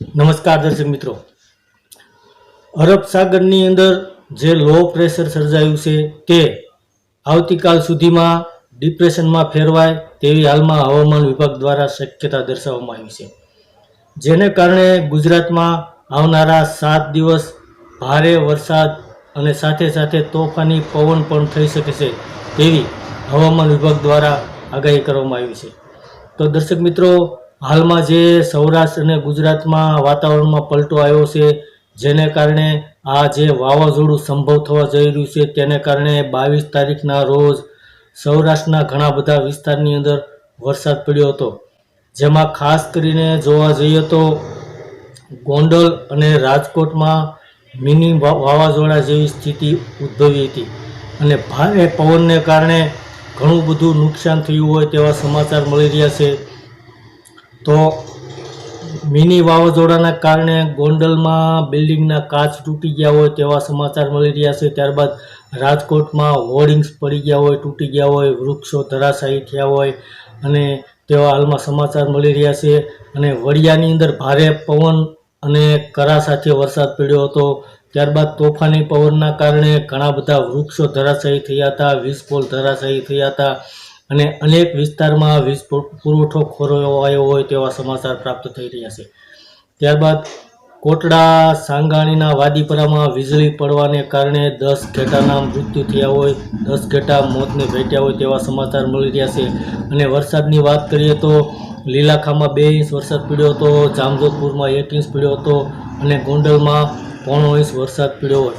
નમસ્કાર દર્શક મિત્રો. અરબ સાગરની અંદર જે લો પ્રેશર સર્જાયું છે તે આવતીકાલ સુધીમાં ડિપ્રેશનમાં ફેરવાય તેવી હાલમાં હવામાન વિભાગ દ્વારા શક્યતા દર્શાવવામાં આવી છે. જેને કારણે ગુજરાતમાં આવનારા સાત દિવસ ભારે વરસાદ અને સાથે સાથે તોફાની પવન પણ થઈ શકે છે તેવી હવામાન વિભાગ દ્વારા આગાહી કરવામાં આવી છે. તો દર્શક મિત્રો હાલમાં જે સૌરાષ્ટ્ર અને ગુજરાતમાં વાતાવરણમાં પલટો આવ્યો છે, જેને કારણે આ જે વાવાઝોડું સંભવ થવા જઈ રહ્યું છે, તેને કારણે બાવીસ તારીખના રોજ સૌરાષ્ટ્રના ઘણા બધા વિસ્તારની અંદર વરસાદ પડ્યો હતો. જેમાં ખાસ કરીને જોવા જઈએ તો ગોંડલ અને રાજકોટમાં મિની વાવાઝોડા જેવી સ્થિતિ ઉદ્ભવી હતી. અને ભારે પવનને કારણે ઘણું બધું નુકસાન થયું હોય તેવા સમાચાર મળી રહ્યા છે. તો મિની વાવાઝોડાના કારણે ગોંડલમાં બિલ્ડિંગના કાચ તૂટી ગયા હોય તેવા સમાચાર મળી રહ્યા છે. ત્યારબાદ રાજકોટમાં હોર્ડિંગ્સ પડી ગયા હોય, તૂટી ગયા હોય, વૃક્ષો ધરાશાયી થયા હોય અને તેવા હાલમાં સમાચાર મળી રહ્યા છે. અને વડિયાની અંદર ભારે પવન અને કરા સાથે વરસાદ પડ્યો હતો. ત્યારબાદ તોફાની પવનના કારણે ઘણા બધા વૃક્ષો ધરાશાયી થયા હતા વીજ પોલ ધરાશાયી થયા હતા. અને અનેક વિસ્તારમાં વીજ પુરવઠો ખોરવાયો હોય તેવા સમાચાર પ્રાપ્ત થઈ રહ્યા છે. ત્યારબાદ કોટડા સાંગાણીના વાદીપરામાં વીજળી પડવાને કારણે દસ ઘેટાના મૃત્યુ થયા હોય, દસ ઘેટા મોતને ભેટ્યા હોય તેવા સમાચાર મળી રહ્યા છે. અને વરસાદની વાત કરીએ તો લીલાખામાં બે ઇંચ વરસાદ પડ્યો હતો, જામજોધપુરમાં એક ઇંચ પડ્યો હતો અને ગોંડલમાં પોણો ઇંચ વરસાદ પડ્યો હોય.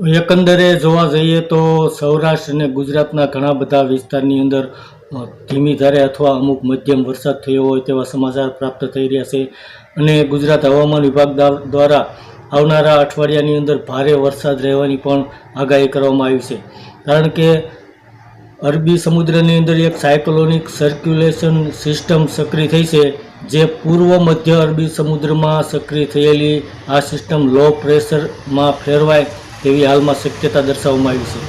એકંદરે જોવા જઈએ તો સૌરાષ્ટ્ર અને ગુજરાતના ઘણા બધા વિસ્તારની અંદર ધીમી ધારે અથવા અમુક મધ્યમ વરસાદ થયો હોય તેવા સમાચાર પ્રાપ્ત થઈ રહ્યા છે. અને ગુજરાત હવામાન વિભાગ દ્વારા આવનારા અઠવાડિયાની અંદર ભારે વરસાદ રહેવાની પણ આગાહી કરવામાં આવી છે. કારણ કે અરબી સમુદ્રની અંદર એક સાયક્લોનિક સર્ક્યુલેશન સિસ્ટમ સક્રિય થઈ છે, જે પૂર્વ મધ્ય અરબી સમુદ્રમાં સક્રિય થયેલી આ સિસ્ટમ લો પ્રેશરમાં ફેરવાય તેવી હાલમાં શક્યતા દર્શાવવામાં આવી છે.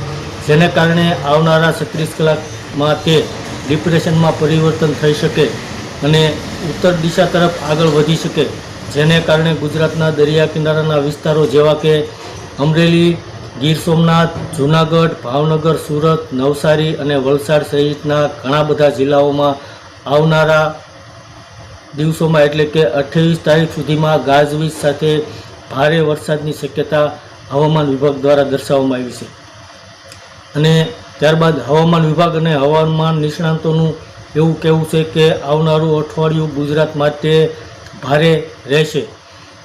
જેને કારણે આવનારા છત્રીસ કલાકમાં તે ડિપ્રેશનમાં પરિવર્તન થઈ શકે અને ઉત્તર દિશા તરફ આગળ વધી શકે. જેને કારણે ગુજરાતના દરિયા કિનારાના વિસ્તારો જેવા કે અમરેલી, ગીર સોમનાથ, જૂનાગઢ, ભાવનગર, સુરત, નવસારી અને વલસાડ સહિતના ઘણા બધા જિલ્લાઓમાં આવનારા દિવસોમાં એટલે કે અઠ્યાવીસ તારીખ સુધીમાં ગાજવીજ સાથે ભારે વરસાદની શક્યતા હવામાન વિભાગ દ્વારા દર્શાવવામાં આવી છે. અને ત્યારબાદ હવામાન વિભાગ અને હવામાન નિષ્ણાંતોનું એવું કહેવું છે કે આવનારું અઠવાડિયું ગુજરાત માટે ભારે રહેશે.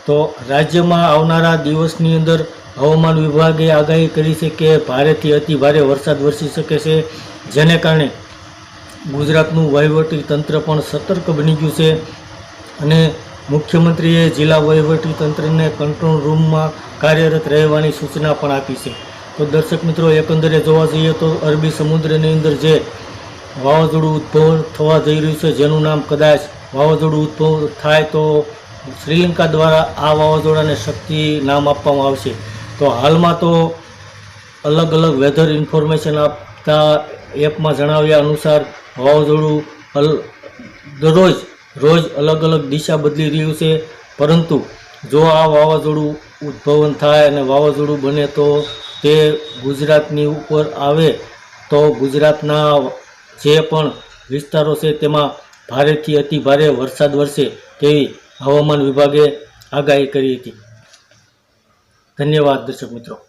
તો રાજ્યમાં આવનારા દિવસની અંદર હવામાન વિભાગે આગાહી કરી છે કે ભારેથી અતિ ભારે વરસાદ વરસી શકે છે. જેને કારણે ગુજરાતનું વહીવટી તંત્ર પણ સતર્ક બની ગયું છે. અને મુખ્યમંત્રીએ જિલ્લા વહીવટી તંત્રને કંટ્રોલ રૂમમાં કાર્યરત રહેવાની સૂચના પણ આપી છે. તો દર્શક મિત્રો, એકંદરે જોવા જઈએ તો અરબી સમુદ્રની અંદર જે વાવાઝોડું ઉદ્ભવ થવા જઈ રહ્યું છે, જેનું નામ કદાચ વાવાઝોડું ઉદ્ભવ થાય તો શ્રીલંકા દ્વારા આ વાવાઝોડાને શક્તિ નામ આપવામાં આવશે. તો હાલમાં તો અલગ અલગ વેધર ઇન્ફોર્મેશન આપતા એપમાં જણાવ્યા અનુસાર વાવાઝોડું અલ દરરોજ રોજ અલગ અલગ દિશા બદલી રહ્યું છે. પરંતુ જો આ વાવાઝોડું ઉદ્ભવન થાય અને વાવાઝોડું બને તો તે ગુજરાતની ઉપર આવે, તો ગુજરાતના જે પણ વિસ્તારો છે તેમાં ભારેથી અતિ ભારે વરસાદ વરસે તેવી હવામાન વિભાગે આગાહી કરી હતી. ધન્યવાદ દર્શક મિત્રો.